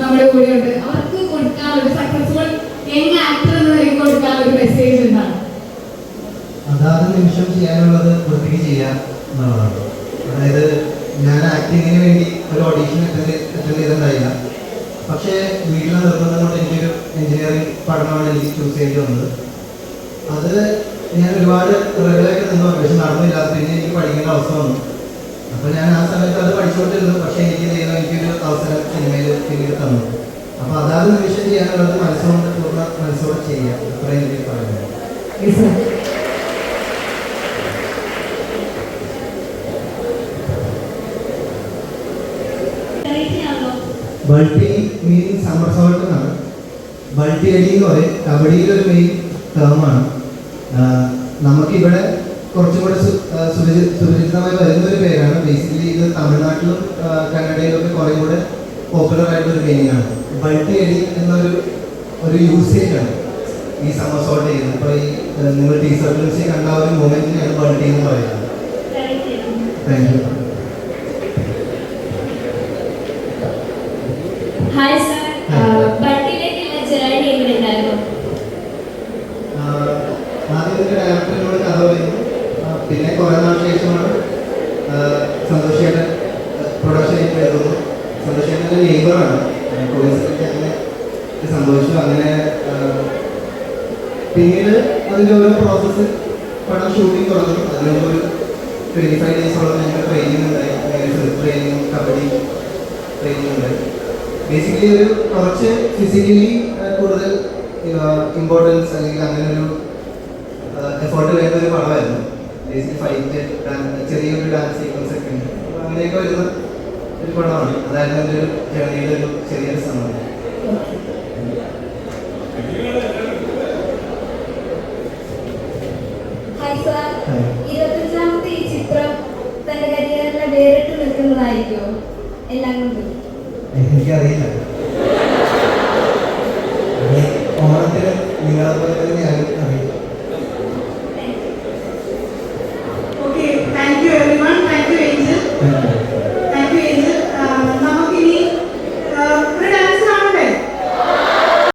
നമ്മുടെ കൂടെ ഉണ്ട് അവർക്ക് കൊടുക്കാൻ ഒരു സക്സസ്ഫുൾ യങ് ആക്ടർ എന്ന നിലയിൽ കൊടുക്കാൻ ഒരു മെസ്സേജ് എന്താണ്? അതാത് നിമിഷം ചെയ്യാനുള്ളത് വൃത്തിക്ക് ചെയ്യാം എന്നുള്ളതാണ്. അതായത് ഞാൻ ആക്ടിങ്ങിന് വേണ്ടി ഒരു ഓഡീഷൻ അറ്റൻഡ് അറ്റൻഡ് ചെയ്തിട്ടുണ്ടായില്ല. പക്ഷേ വീട്ടിലെ നിർബന്ധം കൊണ്ട് എനിക്കൊരു എഞ്ചിനീയറിംഗ് പഠനമാണ് എനിക്ക് ചൂസ് ചെയ്യേണ്ടി വന്നത്. അത് ഞാൻ ഒരുപാട് റെഗുലറായിട്ട് നിന്നു പക്ഷെ നടന്നില്ല. പിന്നെ എനിക്ക് പഠിക്കേണ്ട അവസ്ഥ വന്നു. അപ്പോൾ ഞാൻ ആ സമയത്ത് അത് പഠിച്ചുകൊണ്ടിരുന്നു. തന്നു അപ്പോൾ അതാത് നിമിഷം ചെയ്യാനുള്ളത് മനസ്സുകൊണ്ട് പൂർണ മനസ്സോട് ചെയ്യാം. അത്രയും എനിക്ക് പറയുന്നത് ബൾട്ടി മീനിങ് സമ്മർ സോൾട്ട് ബൾട്ടി അടി എന്ന് പറയും കബഡിയിലെ ഒരു മെയിൻ ടേമാണ് നമുക്കിവിടെ കുറച്ചും കൂടെ സുപരിചിതമായി വരുന്ന ഒരു പേരാണ്. ബേസിക്കലി ഇത് തമിഴ്നാട്ടിലും കന്നഡയിലും ഒക്കെ കുറേ കൂടെ പോപ്പുലർ ആയിട്ടുള്ള ഒരു ആണ്. ബൾട്ടി അടി എന്നൊരു ഒരു യൂസേജ് ആണ് ഈ സമ്മർ സോൾട്ട് ചെയ്യുന്നത്. ഇപ്പോൾ ഈ നിങ്ങൾ നിങ്ങൾ ടീച്ചർ കണ്ട ഒരു മൂമെന്റിനെയാണ് ബൾട്ടി എന്ന് പറയുന്നത്. താങ്ക് യു ഹായ് സർ ബട്ടിലേക്കുള്ള ജേർണി എങ്ങനെ ഉണ്ടായിരുന്നു ആഹ് ആദ്യം ഇതിന്റെ ഡയറക്ടറിനോട് കഥ പറയുന്നു. പിന്നെ കുറെ നാൾ ശേഷമാണ് സന്തോഷിയുടെ പ്രൊഡക്ഷൻ എഴുതുന്നു സന്തോഷേട്ടന്റെ നെയ്ബറാണ് കോയിൻസിഡന്റ് അങ്ങനെ സംഭവിച്ചു. അങ്ങനെ പിന്നീട് അതിന്റെ ഓരോ പ്രോസസ്സ് പടം ഷൂട്ടിംഗ് തുടങ്ങി. അതിനുള്ള ഒരു ട്വന്റി ഫൈവ് ഡേയ്സോളം ഞങ്ങൾക്ക് ട്രെയിനിങ് ഉണ്ടായി. ട്രെയിനിങ് കബഡി ട്രെയിനിങ് ഉണ്ടായി. ബേസിക്കലി ഒരു കുറച്ച് ഫിസിക്കലി കൂടുതൽ ഇമ്പോർട്ടൻസ് അല്ലെങ്കിൽ അങ്ങനെ ഒരു എഫേർട്ട് വേണ്ട ഒരു പടമായിരുന്നു. ബേസിക്കലി ഫൈറ്റ് ചെറിയൊരു ഡാൻസ് സീക്വൻസ് ഒക്കെ ഉണ്ട്. അങ്ങനെയൊക്കെ വരുന്ന ഒരു പടമാണ് അതായിരുന്നു എന്റെ ഒരു ജേണിയുടെ ഒരു ചെറിയൊരു. ഇരുപത്തഞ്ചാമത്തെ ഈ ചിത്രം തന്റെ കരിയറിലെ വേറിട്ട് നിൽക്കുന്നതായിരിക്കുമോ എല്ലാം കൊണ്ടും. എനിക്കറിയില്ല. ഓണത്തിന് നിങ്ങളെ പോലെ തന്നെ ഞാനും